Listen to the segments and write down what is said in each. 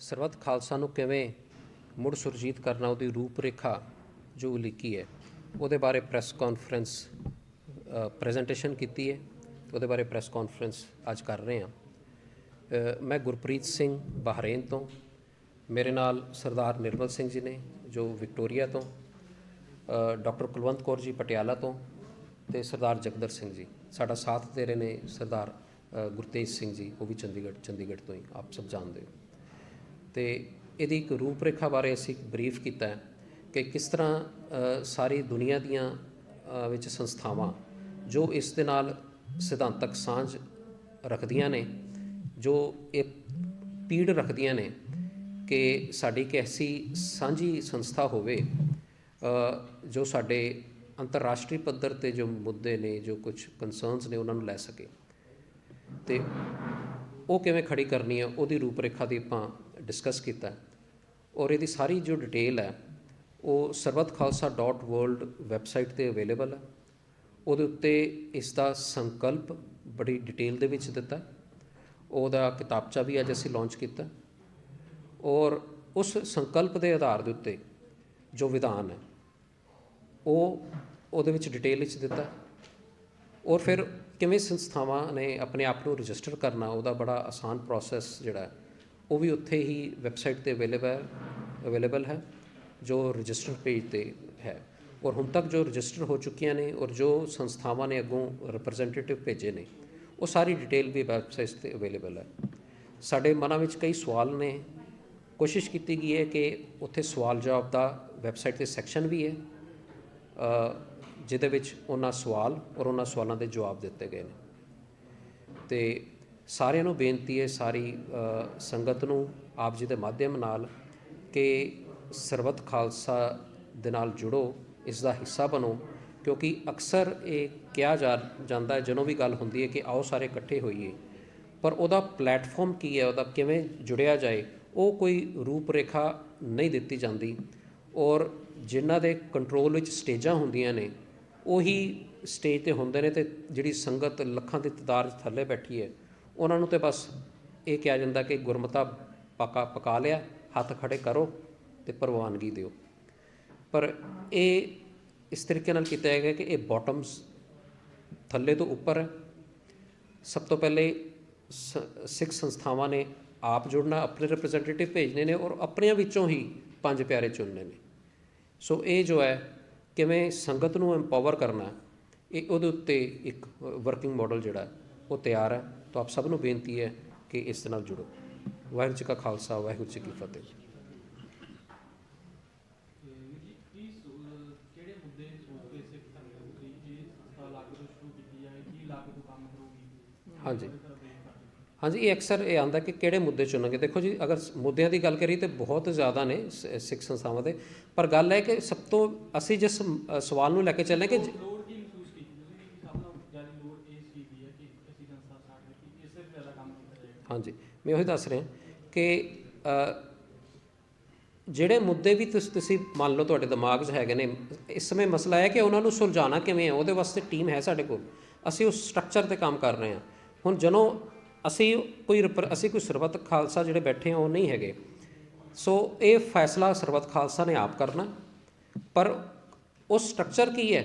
ਸਰਬੱਤ ਖਾਲਸਾ ਨੂੰ ਕਿਵੇਂ ਮੁੜ ਸੁਰਜੀਤ ਕਰਨਾ, ਉਹਦੀ ਰੂਪਰੇਖਾ ਜੋ ਲਿਖੀ ਹੈ, ਉਹਦੇ ਬਾਰੇ ਪ੍ਰੈਸ ਕਾਨਫਰੰਸ ਪ੍ਰੈਜੈਂਟੇਸ਼ਨ ਕੀਤੀ ਹੈ, ਉਹਦੇ ਬਾਰੇ ਪ੍ਰੈਸ ਕਾਨਫਰੰਸ ਅੱਜ ਕਰ ਰਹੇ ਹਾਂ। ਮੈਂ ਗੁਰਪ੍ਰੀਤ ਸਿੰਘ ਬਹਰੇਨ ਤੋਂ, ਮੇਰੇ ਨਾਲ ਸਰਦਾਰ ਨਿਰਮਲ ਸਿੰਘ ਜੀ ਨੇ, ਜੋ ਵਿਕਟੋਰੀਆ ਤੋਂ ਡਾਕਟਰ ਕੁਲਵੰਤ ਕੌਰ ਜੀ ਪਟਿਆਲਾ ਤੋਂ ਤੇ ਸਰਦਾਰ ਜਗਦਰ ਸਿੰਘ ਜੀ। ਸਾਡਾ ਸਾਥ ਦੇ ਰਹੇ ਨੇ ਸਰਦਾਰ ਗੁਰਤੇਜ ਸਿੰਘ ਜੀ, ਉਹ ਵੀ ਚੰਡੀਗੜ੍ਹ ਚੰਡੀਗੜ੍ਹ ਤੋਂ ਹੀ, ਆਪ ਸਭ ਜਾਣਦੇ ਹੋ। ਤੇ ਇਹਦੀ ਇੱਕ ਰੂਪਰੇਖਾ ਬਾਰੇ ਅਸੀਂ ਇੱਕ ਬਰੀਫ ਕੀਤਾ ਹੈ ਕਿ ਕਿਸ ਤਰ੍ਹਾਂ ਸਾਰੀ ਦੁਨੀਆ ਦੀਆਂ ਵਿੱਚ ਸੰਸਥਾਵਾਂ ਜੋ ਇਸ ਦੇ ਨਾਲ ਸਿਧਾਂਤਕ ਸਾਂਝ ਰੱਖਦੀਆਂ ਨੇ, ਜੋ ਇਹ ਪੀੜ ਰੱਖਦੀਆਂ ਨੇ ਕਿ ਸਾਡੀ ਇੱਕ ਐਸੀ ਸਾਂਝੀ ਸੰਸਥਾ ਹੋਵੇ ਜੋ ਸਾਡੇ ਅੰਤਰਰਾਸ਼ਟਰੀ ਪੱਧਰ ਤੇ ਜੋ ਮੁੱਦੇ ਨੇ, ਜੋ ਕੁਝ ਕਨਸਰਨਸ ਨੇ, ਉਹਨਾਂ ਨੂੰ ਲੈ ਸਕੇ। ਤੇ ਉਹ ਕਿਵੇਂ ਖੜੀ ਕਰਨੀ ਹੈ ਉਹਦੀ ਰੂਪਰੇਖਾ ਦੀ ਆਪਾਂ ਡਿਸਕਸ ਕੀਤਾ। ਔਰ ਇਹਦੀ ਸਾਰੀ ਜੋ ਡਿਟੇਲ ਹੈ, ਉਹ sarvatKhalsa.world ਵੈਬਸਾਈਟ ਤੇ ਅਵੇਲੇਬਲ ਹੈ ਉਹਦੇ ਉੱਤੇ ਇਸ ਦਾ ਸੰਕਲਪ ਬੜੀ ਡਿਟੇਲ ਦੇ ਵਿੱਚ ਦਿੱਤਾ। ਉਹਦਾ ਕਿਤਾਬਚਾ ਵੀ ਅੱਜ ਅਸੀਂ ਲਾਂਚ ਕੀਤਾ। ਔਰ ਉਸ ਸੰਕਲਪ ਦੇ ਆਧਾਰ ਦੇ ਉੱਤੇ ਜੋ ਵਿਧਾਨ ਹੈ, ਉਹ ਉਹਦੇ ਵਿੱਚ ਡਿਟੇਲ ਵਿੱਚ ਦਿੱਤਾ। ਔਰ ਫਿਰ ਕਿਵੇਂ ਸੰਸਥਾਵਾਂ ਨੇ ਆਪਣੇ ਆਪ ਨੂੰ ਰਜਿਸਟਰ ਕਰਨਾ, ਉਹਦਾ ਬੜਾ ਆਸਾਨ ਪ੍ਰੋਸੈਸ ਜਿਹੜਾ ਉਹ ਵੀ ਉੱਥੇ ਹੀ ਵੈਬਸਾਈਟ ਤੇ ਅਵੇਲੇਬਲ ਅਵੇਲੇਬਲ ਹੈ, ਜੋ ਰਜਿਸਟਰ ਪੇਜ ਤੇ ਹੈ। ਔਰ ਹੁਣ ਤੱਕ ਜੋ ਰਜਿਸਟਰ ਹੋ ਚੁੱਕੀਆਂ ਨੇ ਔਰ ਜੋ ਸੰਸਥਾਵਾਂ ਨੇ ਅੱਗੋਂ ਰਿਪਰੈਜ਼ੈਂਟੇਟਿਵ ਭੇਜੇ ਨੇ, ਉਹ ਸਾਰੀ ਡਿਟੇਲ ਵੀ ਵੈਬਸਾਈਟ ਤੇ ਅਵੇਲੇਬਲ ਹੈ। ਸਾਡੇ ਮਨਾਂ ਵਿੱਚ ਕਈ ਸਵਾਲ ਨੇ। ਕੋਸ਼ਿਸ਼ ਕੀਤੀ ਗਈ ਹੈ ਕਿ ਉੱਥੇ ਸਵਾਲ ਜਵਾਬ ਦਾ ਵੈਬਸਾਈਟ ਤੇ ਸੈਕਸ਼ਨ ਵੀ ਹੈ। ਜਿਹਦੇ ਵਿੱਚ ਉਹਨਾਂ ਸਵਾਲ ਔਰ ਉਹਨਾਂ ਸਵਾਲਾਂ ਦੇ ਜਵਾਬ ਦਿੱਤੇ ਗਏ ਨੇ। ਤੇ ਸਾਰਿਆਂ ਨੂੰ ਬੇਨਤੀ ਹੈ ਸਾਰੀ ਸੰਗਤ ਨੂੰ ਆਪ ਜੀ ਦੇ ਮਾਧਿਅਮ ਨਾਲ ਕਿ ਸਰਬੱਤ ਖਾਲਸਾ ਦੇ ਨਾਲ ਜੁੜੋ, ਇਸ ਦਾ ਹਿੱਸਾ ਬਣੋ, ਕਿਉਂਕਿ ਅਕਸਰ ਇਹ ਕਿਹਾ ਜਾ, ਜਾਂਦਾ ਹੈ, ਜਦੋਂ ਵੀ ਗੱਲ ਹੁੰਦੀ ਹੈ ਕਿ ਆਓ ਸਾਰੇ ਇਕੱਠੇ ਹੋਈਏ। ਪਰ ਉਹਦਾ ਪਲੇਟਫਾਰਮ ਕੀ ਹੈ, ਉਹਦਾ ਕਿਵੇਂ ਜੁੜਿਆ ਜਾਏ, ਉਹ ਕੋਈ ਰੂਪਰੇਖਾ ਨਹੀਂ ਦਿੱਤੀ ਜਾਂਦੀ। ਔਰ ਜਿਨ੍ਹਾਂ ਦੇ ਕੰਟਰੋਲ ਵਿੱਚ ਸਟੇਜਾਂ ਹੁੰਦੀਆਂ ਨੇ ਉਹੀ ਸਟੇਜ ਤੇ ਹੁੰਦੇ ਨੇ ਤੇ ਜਿਹੜੀ ਸੰਗਤ ਲੱਖਾਂ ਦੀ ਤਾਦਾਦ ਥੱਲੇ ਬੈਠੀ ਹੈ, ਉਹਨਾਂ ਨੂੰ ਤੇ ਬਸ ਇਹ ਕਿਹਾ ਜਾਂਦਾ ਕਿ ਗੁਰਮਤਾ ਪਕਾ ਪਕਾ ਲਿਆ, ਹੱਥ ਖੜੇ ਕਰੋ ਤੇ ਪ੍ਰਵਾਨਗੀ ਦਿਓ। ਪਰ ਇਹ ਇਸ ਤਰੀਕੇ ਨਾਲ ਕੀਤਾ ਹੈਗਾ ਕਿ ਇਹ ਬਾਟਮਸ ਥੱਲੇ ਤੋਂ ਉੱਪਰ ਹੈ। ਸਭ ਤੋਂ ਪਹਿਲੇ ਸ- ਸਿੱਖ ਸੰਸਥਾਵਾਂ ਨੇ ਆਪ ਜੁੜਨਾ, ਆਪਣੇ ਰਿਪਰੈਜ਼ੈਂਟੇਟਿਵ ਭੇਜਨੇ ਨੇ ਔਰ ਆਪਣਿਆਂ ਵਿੱਚੋਂ ਹੀ ਪੰਜ ਪਿਆਰੇ ਚੁਣਨੇ ਨੇ। ਸੋ ਇਹ ਜੋ ਹੈ ਕਿਵੇਂ ਸੰਗਤ ਨੂੰ ਐਮਪਾਵਰ ਕਰਨਾ ਇਹ ਉਹਦੇ ਉੱਤੇ ਇੱਕ ਵਰਕਿੰਗ ਮਾਡਲ ਜਿਹੜਾ ਉਹ ਤਿਆਰ ਹੈ। ਤਾਂ ਆਪ ਸਭ ਨੂੰ ਬੇਨਤੀ ਹੈ ਕਿ ਇਸ ਨਾਲ ਜੁੜੋ। ਵਾਹਿਗੁਰੂ ਜੀ ਕਾ ਖਾਲਸਾ, ਵਾਹਿਗੁਰੂ ਜੀ ਕੀ ਫਤਿਹ। ਹਾਂਜੀ। ਉਹਦੇ ਤਰ੍ਹਾਂ brief ਕਰ ਦਿਓ। ਹਾਂਜੀ ਇਹ ਅਕਸਰ ਇਹ ਆਂਦਾ ਕਿ ਕਿਹੜੇ ਮੁੱਦੇ ਚੁਣਨਗੇ। ਦੇਖੋ ਜੀ ਅਗਰ ਮੁੱਦਿਆਂ ਦੀ ਗੱਲ ਕਰੀ ਤੇ ਬਹੁਤ ਜ਼ਿਆਦਾ ਨੇ ਸਿੱਖ ਸੰਸਥਾਵਾਂ ਦੇ। ਪਰ ਗੱਲ ਹੈ ਕਿ ਸਭ ਤੋਂ ਅਸੀਂ ਜਿਸ ਸਵਾਲ ਨੂੰ ਲੈ ਕੇ ਚੱਲੇ ਕਿ ਹਾਂਜੀ ਮੈਂ ਉਹੀ ਦੱਸ ਰਿਹਾ ਕਿ ਜਿਹੜੇ ਮੁੱਦੇ ਵੀ ਤੁਸੀਂ ਤੁਸੀਂ ਮੰਨ ਲਓ ਤੁਹਾਡੇ ਦਿਮਾਗ 'ਚ ਹੈਗੇ ਨੇ ਇਸ ਸਮੇਂ ਮਸਲਾ ਹੈ ਕਿ ਉਹਨਾਂ ਨੂੰ ਸੁਲਝਾਉਣਾ ਕਿਵੇਂ ਹੈ? ਉਹਦੇ ਵਾਸਤੇ ਟੀਮ ਹੈ ਸਾਡੇ ਕੋਲ। ਅਸੀਂ ਉਸ ਸਟਰਕਚਰ ਤੇ ਕੰਮ ਕਰ ਰਹੇ ਹਾਂ। ਹੁਣ ਜਦੋਂ ਅਸੀਂ ਕੋਈ ਅਸੀਂ ਕੋਈ ਸਰਬੱਤ ਖਾਲਸਾ ਜਿਹੜੇ ਬੈਠੇ ਆ ਉਹ ਨਹੀਂ ਹੈਗੇ। ਸੋ ਇਹ ਫੈਸਲਾ ਸਰਬੱਤ ਖਾਲਸਾ ਨੇ ਆਪ ਕਰਨਾ। ਪਰ ਉਹ ਸਟਰਕਚਰ ਕੀ ਹੈ?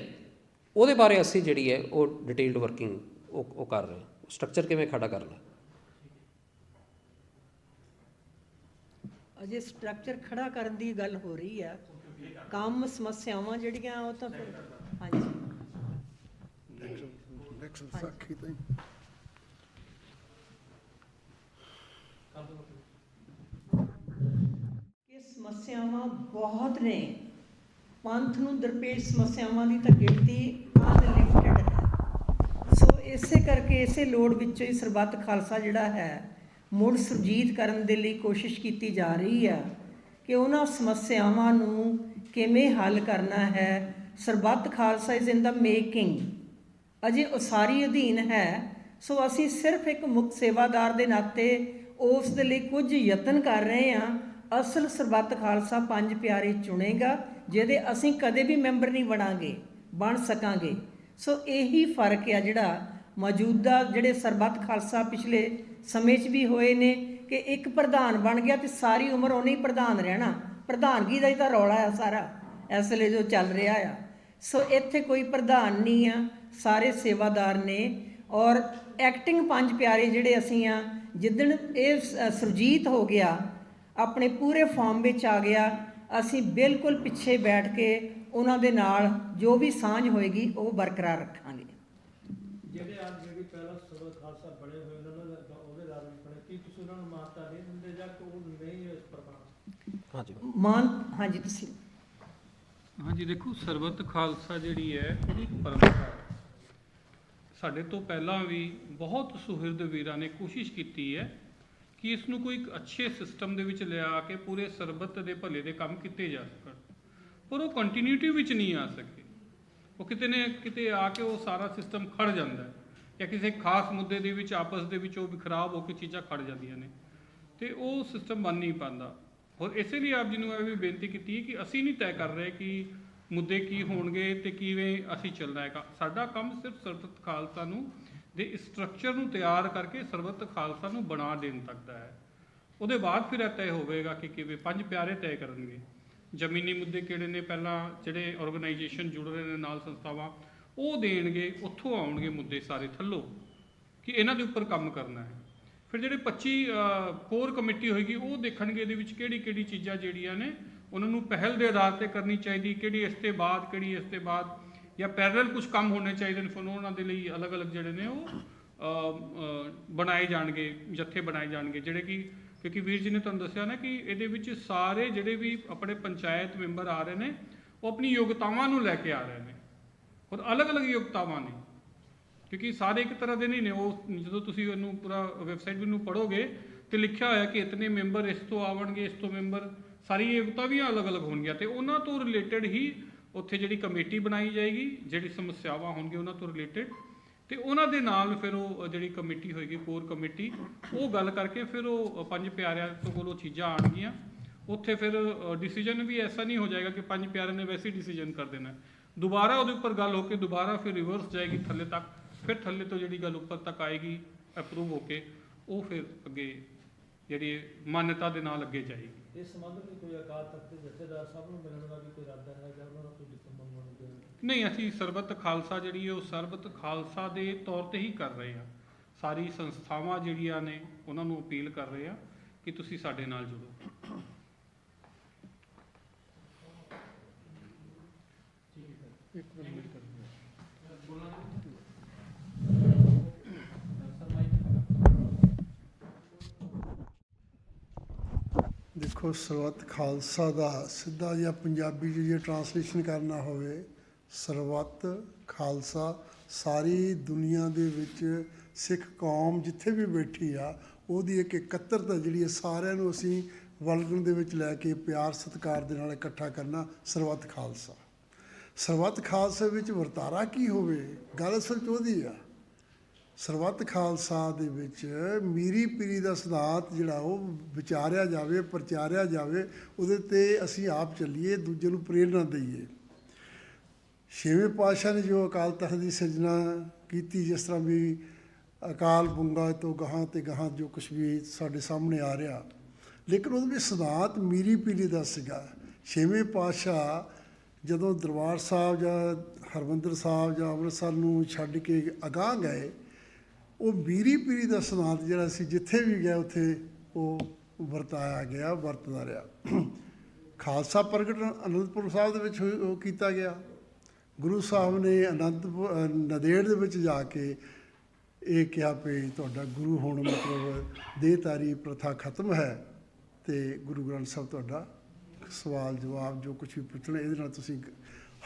ਉਹਦੇ ਬਾਰੇ ਅਸੀਂ ਜਿਹੜੀ ਹੈ ਉਹ ਡਿਟੇਲਡ ਵਰਕਿੰਗ ਉਹ ਉਹ ਕਰ ਰਹੇ ਹਾਂ। ਸਟਰਕਚਰ ਕਿਵੇਂ ਖੜਾ ਕਰਨਾ? ਅਜੇ ਸਟਰਕਚਰ ਖੜਾ ਕਰਨ ਦੀ ਗੱਲ ਹੋ ਰਹੀ ਆ। ਕੰਮ ਸਮੱਸਿਆਵਾਂ ਜਿਹੜੀਆਂ ਉਹ ਤਾਂ ਹਾਂਜੀ। ਨੈਕਸਟ ਸਾਖੀ ਤੇ ਕਰ ਦਿਓ ਕਿ ਸਮੱਸਿਆਵਾਂ ਬਹੁਤ ਨੇ। ਪੰਥ ਨੂੰ ਦਰਪੇਸ਼ ਸਮੱਸਿਆਵਾਂ ਦੀ ਤਾਂ ਗਿਣਤੀ ਅਨਲਿਮਿਟਿਡ ਹੈ। ਸੋ ਇਸੇ ਕਰਕੇ ਇਸੇ ਲੋੜ ਵਿੱਚੋਂ ਹੀ ਸਰਬੱਤ ਖਾਲਸਾ ਜਿਹੜਾ ਹੈ, ਮੁੜ ਸੁਰਜੀਤ ਕਰਨ ਦੇ ਲਈ ਕੋਸ਼ਿਸ਼ ਕੀਤੀ ਜਾ ਰਹੀ ਆ ਕਿ ਉਹਨਾਂ ਸਮੱਸਿਆਵਾਂ ਨੂੰ ਕਿਵੇਂ ਹੱਲ ਕਰਨਾ ਹੈ। Sarbat Khalsa is in the making ਅਜੇ ਉਸਾਰੀ ਅਧੀਨ ਹੈ। ਸੋ ਅਸੀਂ ਸਿਰਫ ਇੱਕ ਮੁਕਤ ਸੇਵਾਦਾਰ ਦੇ ਨਾਤੇ ਉਸ ਦੇ ਲਈ ਕੁਝ ਯਤਨ ਕਰ ਰਹੇ ਹਾਂ। ਅਸਲ ਸਰਬੱਤ ਖਾਲਸਾ ਪੰਜ ਪਿਆਰੇ ਚੁਣੇਗਾ, ਜਿਹਦੇ ਅਸੀਂ ਕਦੇ ਵੀ ਮੈਂਬਰ ਨਹੀਂ ਬਣਾਂਗੇ, ਬਣ ਸਕਾਂਗੇ। ਸੋ ਇਹੀ ਫ਼ਰਕ ਆ ਜਿਹੜਾ ਮੌਜੂਦਾ ਜਿਹੜੇ ਸਰਬੱਤ ਖਾਲਸਾ ਪਿਛਲੇ ਸਮੇਂ 'ਚ ਵੀ ਹੋਏ ਨੇ ਕਿ ਇੱਕ ਪ੍ਰਧਾਨ ਬਣ ਗਿਆ ਤੇ ਸਾਰੀ ਉਮਰ ਉਹਨੇ ਹੀ ਪ੍ਰਧਾਨ ਰਹਿਣਾ। ਪ੍ਰਧਾਨਗੀ ਦਾ ਹੀ ਤਾਂ ਰੌਲਾ ਆ ਸਾਰਾ, ਇਸ ਵੇਲੇ ਜੋ ਚੱਲ ਰਿਹਾ ਆ। ਸੋ ਇੱਥੇ ਕੋਈ ਪ੍ਰਧਾਨ ਨਹੀਂ ਆ, ਸਾਰੇ ਸੇਵਾਦਾਰ ਨੇ ਔਰ ਐਕਟਿੰਗ ਪੰਜ ਪਿਆਰੇ ਜਿਹੜੇ ਅਸੀਂ ਆ, ਜਿੱਦਣ ਇਹ ਸ- ਸੁਰਜੀਤ ਹੋ ਗਿਆ ਆਪਣੇ ਪੂਰੇ ਫਾਰਮ ਵਿੱਚ ਆ ਗਿਆ। ਅਸੀਂ ਬਿਲਕੁਲ ਪਿੱਛੇ ਬੈਠ ਕੇ ਉਹਨਾਂ ਦੇ ਨਾਲ ਜੋ ਵੀ ਸਾਂਝ ਹੋਏਗੀ ਉਹ ਬਰਕਰਾਰ ਰੱਖਾਂਗੇ। ਜਿਹੜੇ ਅੱਜ ਜਿਹੜੀ ਪਹਿਲਾਂ ਸਭਾ ਖਾਲਸਾ ਬਣੇ ਹੋਏ ਨੇ, ਉਹਨਾਂ ਦੇ ਅਹੁਦੇਦਾਰ ਵੀ ਬਣੇ ਕੀ ਤੁਸੀਂ ਉਹਨਾਂ ਨੂੰ ਮਾਨਤਾ ਨਹੀਂ ਦਿੰਦੇ ਜਾਂ ਕਿ ਉਹ ਨਹੀਂ ਇਸ ਪ੍ਰਕਾਰ ਹਾਂਜੀ। ਮਾਨ ਹਾਂਜੀ ਤੁਸੀਂ। ਹਾਂਜੀ ਦੇਖੋ ਸਰਬੱਤ ਖਾਲਸਾ ਜਿਹੜੀ ਹੈ ਇਹਦੀ ਪਰੰਪਰਾ ਹੈ। ਸਾਡੇ ਤੋਂ ਪਹਿਲਾਂ ਵੀ ਬਹੁਤ ਸੁਹਿਰਦ ਵੀਰਾਂ ਨੇ ਕੋਸ਼ਿਸ਼ ਕੀਤੀ ਹੈ ਕਿ ਇਸ ਨੂੰ ਕੋਈ ਇੱਕ ਅੱਛੇ ਸਿਸਟਮ ਦੇ ਵਿੱਚ ਲਿਆ ਕੇ ਪੂਰੇ ਸਰਬੱਤ ਦੇ ਭਲੇ ਦੇ ਕੰਮ ਕੀਤੇ ਜਾ ਸਕਣ। ਪਰ ਉਹ ਕੰਟੀਨਿਊਟੀ ਵਿੱਚ ਨਹੀਂ ਆ ਸਕੇ। ਉਹ ਕਿਤੇ ਨੇ ਕਿਤੇ ਆ ਕੇ ਉਹ ਸਾਰਾ ਸਿਸਟਮ ਖੜ ਜਾਂਦਾ ਹੈ ਜਾਂ ਕਿਸੇ ਖਾਸ ਮੁੱਦੇ ਦੇ ਵਿੱਚ, ਆਪਸ ਦੇ ਵਿੱਚ ਉਹ ਵੀ ਖਰਾਬ ਹੋ ਕੇ ਚੀਜ਼ਾਂ ਖੜ ਜਾਂਦੀਆਂ ਨੇ। ਤੇ ਉਹ ਸਿਸਟਮ ਬਣ ਨਹੀਂ ਪਾਉਂਦਾ। ਔਰ ਇਸੇ ਲਈ ਆਪ ਜੀ ਨੂੰ ਇਹ ਵੀ ਬੇਨਤੀ ਕੀਤੀ ਕਿ ਅਸੀਂ ਨਹੀਂ ਤੈਅ ਕਰ ਰਹੇ ਕਿ ਮੁੱਦੇ ਕੀ ਹੋਣਗੇ ਤੇ ਕਿਵੇਂ ਅਸੀਂ ਚੱਲਣਾ ਹੈਗਾ। ਸਾਡਾ ਕੰਮ ਸਿਰਫ ਸਰਬੱਤ ਖਾਲਸਾ ਨੂੰ ਦੇ ਸਟਰਕਚਰ ਨੂੰ ਤਿਆਰ ਕਰਕੇ ਸਰਬੱਤ ਖਾਲਸਾ ਨੂੰ ਬਣਾ ਦੇਣ ਤੱਕ ਦਾ ਹੈ। ਉਹਦੇ ਬਾਅਦ ਫਿਰ ਇਹ ਤੈਅ ਹੋਵੇਗਾ ਕਿ ਕਿਵੇਂ ਪੰਜ ਪਿਆਰੇ ਤੈਅ ਕਰਨਗੇ। ਜ਼ਮੀਨੀ ਮੁੱਦੇ ਕਿਹੜੇ ਨੇ? ਪਹਿਲਾਂ ਜਿਹੜੇ ਆਰਗੇਨਾਈਜੇਸ਼ਨ ਜੁੜ ਰਹੇ ਨੇ ਨਾਲ ਸੰਸਥਾਵਾਂ, ਉਹ ਦੇਣਗੇ, ਉੱਥੋਂ ਆਉਣਗੇ ਮੁੱਦੇ ਸਾਰੇ ਥੱਲੋਂ ਕਿ ਇਹਨਾਂ ਦੇ ਉੱਪਰ ਕੰਮ ਕਰਨਾ ਹੈ। ਫਿਰ ਜਿਹੜੇ 25 ਕੋਰ ਕਮੇਟੀ ਹੋਏਗੀ, ਉਹ ਦੇਖਣਗੇ ਇਹਦੇ ਵਿੱਚ ਕਿਹੜੀ ਕਿਹੜੀ ਚੀਜ਼ਾਂ ਜਿਹੜੀਆਂ ਨੇ, ਉਹਨਾਂ ਨੂੰ ਪਹਿਲ ਦੇ ਆਧਾਰ ਤੇ ਕਰਨੀ ਚਾਹੀਦੀ, ਕਿਹੜੀ ਇਸ ਤੇ ਬਾਅਦ, ਕਿਹੜੀ ਇਸ ਤੇ ਬਾਅਦ। ਜਾਂ ਪੈਰਲਲ ਕੁਝ ਕੰਮ ਹੋਣੇ ਚਾਹੀਦੇ ਨੇ ਫਿਰ ਉਹਨਾਂ ਦੇ ਲਈ ਅਲੱਗ-ਅਲੱਗ ਜਿਹੜੇ ਨੇ ਉਹ ਬਣਾਏ ਜਾਣਗੇ, ਜੱਥੇ ਬਣਾਏ ਜਾਣਗੇ, ਜਿਹੜੇ ਕਿ, ਕਿਉਂਕਿ ਵੀਰ ਜੀ ਨੇ ਤੁਹਾਨੂੰ ਦੱਸਿਆ ਨਾ ਕਿ ਇਹਦੇ ਵਿੱਚ ਸਾਰੇ ਜਿਹੜੇ ਵੀ ਆਪਣੇ ਪੰਚਾਇਤ ਮੈਂਬਰ ਆ ਰਹੇ ਨੇ, ਉਹ ਆਪਣੀ ਯੋਗਤਾਵਾਂ ਨੂੰ ਲੈ ਕੇ ਆ ਰਹੇ ਨੇ। ਔਰ ਅਲੱਗ-ਅਲੱਗ ਯੋਗਤਾਵਾਂ ਨੇ। ਕਿਉਂਕਿ ਸਾਰੇ ਇੱਕ ਤਰ੍ਹਾਂ ਦੇ ਨਹੀਂ ਨੇ, ਉਹ ਜਦੋਂ ਤੁਸੀਂ ਉਹਨੂੰ ਪੂਰਾ ਵੈਬਸਾਈਟ ਵੀ ਨੂੰ ਪੜੋਗੇ ਤੇ ਲਿਖਿਆ ਹੋਇਆ ਕਿ ਇਤਨੇ ਮੈਂਬਰ ਇਸ ਤੋਂ ਆਵਣਗੇ, ਇਸ ਤੋਂ ਮੈਂਬਰ, ਸਾਰੀ ਯੋਗਤਾ ਵੀ ਅਲੱਗ-ਅਲੱਗ ਹੋਣਗੀਆਂ, ਤੇ ਉਹਨਾਂ ਤੋਂ ਰਿਲੇਟਡ ਹੀ ਉੱਥੇ ਜਿਹੜੀ ਕਮੇਟੀ ਬਣਾਈ ਜਾਏਗੀ, ਜਿਹੜੀ ਸਮੱਸਿਆਵਾਂ ਹੋਣਗੀਆਂ ਉਹਨਾਂ ਤੋਂ ਰਿਲੇਟਡ ਤੇ ਉਹਨਾਂ ਦੇ ਨਾਲ ਫਿਰ ਉਹ ਜਿਹੜੀ ਕਮੇਟੀ ਹੋਏਗੀ ਕੋਰ ਕਮੇਟੀ, ਉਹ ਗੱਲ ਕਰਕੇ ਫਿਰ ਉਹ ਪੰਜ ਪਿਆਰਿਆਂ ਤੋਂ ਕੋਲ ਉਹ ਚੀਜ਼ਾਂ ਆਣਗੀਆਂ ਉੱਥੇ ਫਿਰ ਡਿਸੀਜਨ ਵੀ ਐਸਾ ਨਹੀਂ ਹੋ ਜਾਏਗਾ ਕਿ ਪੰਜ ਪਿਆਰਿਆਂ ਨੇ ਵੈਸੇ ਹੀ ਡਿਸੀਜਨ ਕਰ ਦੇਣਾ। ਦੁਬਾਰਾ ਉਹਦੇ ਉੱਪਰ ਗੱਲ ਹੋ ਕੇ ਦੁਬਾਰਾ ਫਿਰ ਰਿਵਰਸ ਜਾਏਗੀ ਥੱਲੇ ਤੱਕ, ਫਿਰ ਥੱਲੇ ਤੋਂ ਜਿਹੜੀ ਗੱਲ ਉੱਪਰ ਤੱਕ ਆਏਗੀ ਅਪਰੂਵ ਹੋ ਕੇ, ਉਹ ਫਿਰ ਅੱਗੇ ਜਿਹੜੀ ਮਾਨਤਾ ਦੇ ਨਾਲ ਅੱਗੇ ਜਾਏਗੀ। ਇਸ ਸੰਬੰਧ ਵਿੱਚ ਕੋਈ ਅਕਾਲ ਤਖਤ ਦੇ ਜਥੇਦਾਰ ਸਾਹਿਬ ਨੂੰ ਮਿਲਣ ਦਾ ਵੀ ਕੋਈ ਇਰਾਦਾ ਹੈ ਜਾਂ ਉਹਨਾਂ ਦਾ ਕੋਈ ਸੰਬੰਧ ਬਣਦੇ ਨਹੀਂ ਅਸੀਂ ਸਰਬਤ ਖਾਲਸਾ ਜਿਹੜੀ ਹੈ ਉਹ ਸਰਬਤ ਖਾਲਸਾ ਦੇ ਤੌਰ ਤੇ ਹੀ ਕਰ ਰਹੇ ਹਾਂ। ਸਾਰੀ ਸੰਸਥਾਵਾਂ ਜਿਹੜੀਆਂ ਨੇ ਉਹਨਾਂ ਨੂੰ ਅਪੀਲ ਕਰ ਰਹੇ ਹਾਂ ਕਿ ਤੁਸੀਂ ਸਾਡੇ ਨਾਲ ਜੁੜੋ। ਦੇਖੋ ਸਰਬੱਤ ਖਾਲਸਾ ਦਾ ਸਿੱਧਾ ਜਿਹਾ ਪੰਜਾਬੀ 'ਚ ਜੇ ਟਰਾਂਸਲੇਸ਼ਨ ਕਰਨਾ ਹੋਵੇ, ਸਰਬੱਤ ਖਾਲਸਾ ਸਾਰੀ ਦੁਨੀਆ ਦੇ ਵਿੱਚ ਸਿੱਖ ਕੌਮ ਜਿੱਥੇ ਵੀ ਬੈਠੀ ਆ, ਉਹਦੀ ਇੱਕ ਇਕੱਤਰਤਾ ਜਿਹੜੀ ਹੈ ਸਾਰਿਆਂ ਨੂੰ ਅਸੀਂ ਵਲਗਣ ਦੇ ਵਿੱਚ ਲੈ ਕੇ ਪਿਆਰ ਸਤਿਕਾਰ ਦੇ ਨਾਲ ਇਕੱਠਾ ਕਰਨਾ ਸਰਬੱਤ ਖਾਲਸਾ। ਸਰਬੱਤ ਖਾਲਸਾ ਵਿੱਚ ਵਰਤਾਰਾ ਕੀ ਹੋਵੇ? ਗੱਲ ਅਸਲ 'ਚ ਉਹਦੀ ਆ। ਸਰਬੱਤ ਖਾਲਸਾ ਦੇ ਵਿੱਚ ਮੀਰੀ ਪੀਰੀ ਦਾ ਸਿਧਾਂਤ ਜਿਹੜਾ ਉਹ ਵਿਚਾਰਿਆ ਜਾਵੇ, ਪ੍ਰਚਾਰਿਆ ਜਾਵੇ, ਉਹਦੇ ਤੇ ਅਸੀਂ ਆਪ ਚੱਲੀਏ, ਦੂਜੇ ਨੂੰ ਪ੍ਰੇਰਣਾ ਦਈਏ। ਛੇਵੇਂ ਪਾਤਸ਼ਾਹ ਨੇ ਜੋ ਅਕਾਲ ਤਖਤ ਦੀ ਸਿਰਜਣਾ ਕੀਤੀ, ਜਿਸ ਤਰ੍ਹਾਂ ਵੀ ਅਕਾਲ ਬੁੰਗਾ ਤੋਂ ਗਾਹਾਂ ਤੇ ਗਾਹਾਂ ਜੋ ਕੁਛ ਵੀ ਸਾਡੇ ਸਾਹਮਣੇ ਆ ਰਿਹਾ, ਲੇਕਿਨ ਉਹਦੇ ਵਿੱਚ ਸਿਧਾਂਤ ਮੀਰੀ ਪੀਰੀ ਦਾ ਸੀਗਾ। ਛੇਵੇਂ ਪਾਤਸ਼ਾਹ ਜਦੋਂ ਦਰਬਾਰ ਸਾਹਿਬ ਜਾਂ ਹਰਮੰਦਰ ਸਾਹਿਬ ਜਾਂ ਅੰਮ੍ਰਿਤਸਰ ਨੂੰ ਛੱਡ ਕੇ ਅਗਾਂਹ ਗਏ ਉਹ ਮੀਰੀ ਪੀਰੀ ਦਾ ਸਿਧਾਂਤ ਜਿਹੜਾ ਸੀ, ਜਿੱਥੇ ਵੀ ਗਿਆ, ਉੱਥੇ ਉਹ ਵਰਤਾਇਆ ਗਿਆ, ਵਰਤਦਾ ਰਿਹਾ। ਖਾਲਸਾ ਪ੍ਰਗਟ ਅਨੰਦਪੁਰ ਸਾਹਿਬ ਦੇ ਵਿੱਚ ਹੋਈ- ਉਹ ਕੀਤਾ ਗਿਆ। ਗੁਰੂ ਸਾਹਿਬ ਨੇ ਅਨੰਦਪੁਰ ਨਦੇੜ ਦੇ ਵਿੱਚ ਜਾ ਕੇ ਇਹ ਕਿਹਾ ਵੀ ਤੁਹਾਡਾ ਗੁਰੂ ਹੋਣ ਮਤਲਬ ਦੇਹਤਾਰੀ ਪ੍ਰਥਾ ਖਤਮ ਹੈ ਤੇ ਗੁਰੂ ਗ੍ਰੰਥ ਸਾਹਿਬ ਤੁਹਾਡਾ ਸਵਾਲ, ਜਵਾਬ ਜੋ ਕੁਝ ਵੀ ਪੁੱਛਣਾ, ਇਹਦੇ ਨਾਲ ਤੁਸੀਂ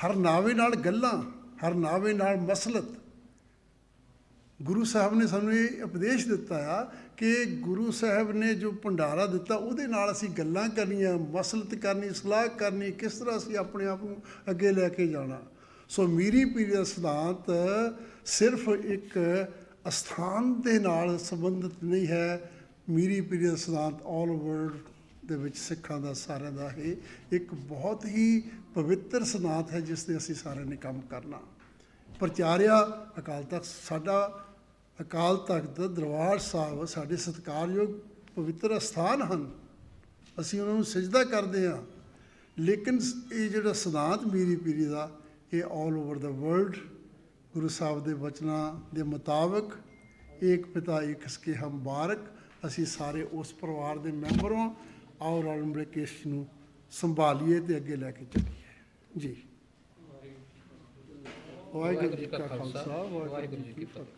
ਹਰ ਨਾਵੇ ਨਾਲ ਗੱਲਾਂ, ਹਰ ਨਾਵੇ ਨਾਲ ਮਸਲਤ ਗੁਰੂ ਸਾਹਿਬ ਨੇ ਸਾਨੂੰ ਇਹ ਉਪਦੇਸ਼ ਦਿੱਤਾ ਆ ਕਿ ਗੁਰੂ ਸਾਹਿਬ ਨੇ ਜੋ ਭੰਡਾਰਾ ਦਿੱਤਾ, ਉਹਦੇ ਨਾਲ ਅਸੀਂ ਗੱਲਾਂ ਕਰਨੀਆਂ ਮਸਲਤ ਕਰਨੀ, ਸਲਾਹ ਕਰਨੀ, ਕਿਸ ਤਰ੍ਹਾਂ ਅਸੀਂ ਆਪਣੇ ਆਪ ਨੂੰ ਅੱਗੇ ਲੈ ਕੇ ਜਾਣਾ। ਸੋ ਮੀਰੀ ਪੀਰੀ ਦਾ ਸਿਧਾਂਤ ਸਿਰਫ ਇੱਕ ਅਸਥਾਨ ਦੇ ਨਾਲ ਸੰਬੰਧਿਤ ਨਹੀਂ ਹੈ। ਮੀਰੀ ਪੀਰੀ ਦਾ ਸਿਧਾਂਤ ਆਲ ਵਰਲਡ ਦੇ ਵਿੱਚ ਸਿੱਖਾਂ ਦਾ, ਸਾਰਿਆਂ ਦਾ ਇਹ ਇੱਕ ਬਹੁਤ ਹੀ ਪਵਿੱਤਰ ਸਿਧਾਂਤ ਹੈ, ਜਿਸ ਤੇ ਅਸੀਂ ਸਾਰਿਆਂ ਨੇ ਕੰਮ ਕਰਨਾ। ਪ੍ਰਚਾਰਿਆ ਅਕਾਲ ਤਖਤ, ਸਾਡਾ ਅਕਾਲ ਤਖਤ ਦਰਬਾਰ ਸਾਹਿਬ ਸਾਡੇ ਸਤਿਕਾਰਯੋਗ ਪਵਿੱਤਰ ਅਸਥਾਨ ਹਨ। ਅਸੀਂ ਉਹਨਾਂ ਨੂੰ ਸਜਦਾ ਕਰਦੇ ਹਾਂ। ਲੇਕਿਨ ਇਹ ਜਿਹੜਾ ਸਿਧਾਂਤ ਮੀਰੀ ਪੀਰੀ ਦਾ ਇਹ ਆਲ ਓਵਰ ਦਾ ਵਰਲਡ ਗੁਰੂ ਸਾਹਿਬ ਦੇ ਬਚਨਾਂ ਦੇ ਮੁਤਾਬਕ ਏਕ ਪਿਤਾ ਏਕ ਸਕੇ ਹਮ ਬਾਰਕ ਅਸੀਂ ਸਾਰੇ ਉਸ ਪਰਿਵਾਰ ਦੇ ਮੈਂਬਰ ਹਾਂ। ਆਓ ਰਲ ਮਿਲ ਕੇ ਇਸ ਨੂੰ ਸੰਭਾਲੀਏ ਤੇ ਅੱਗੇ ਲੈ ਕੇ ਚੱਲੀਏ। ਜੀ। ਵਾਹਿਗੁਰੂ ਜੀ ਕਾ ਖਾਲਸਾ ਵਾਹਿਗੁਰੂ ਜੀ ਕੀ ਫਤਿਹ।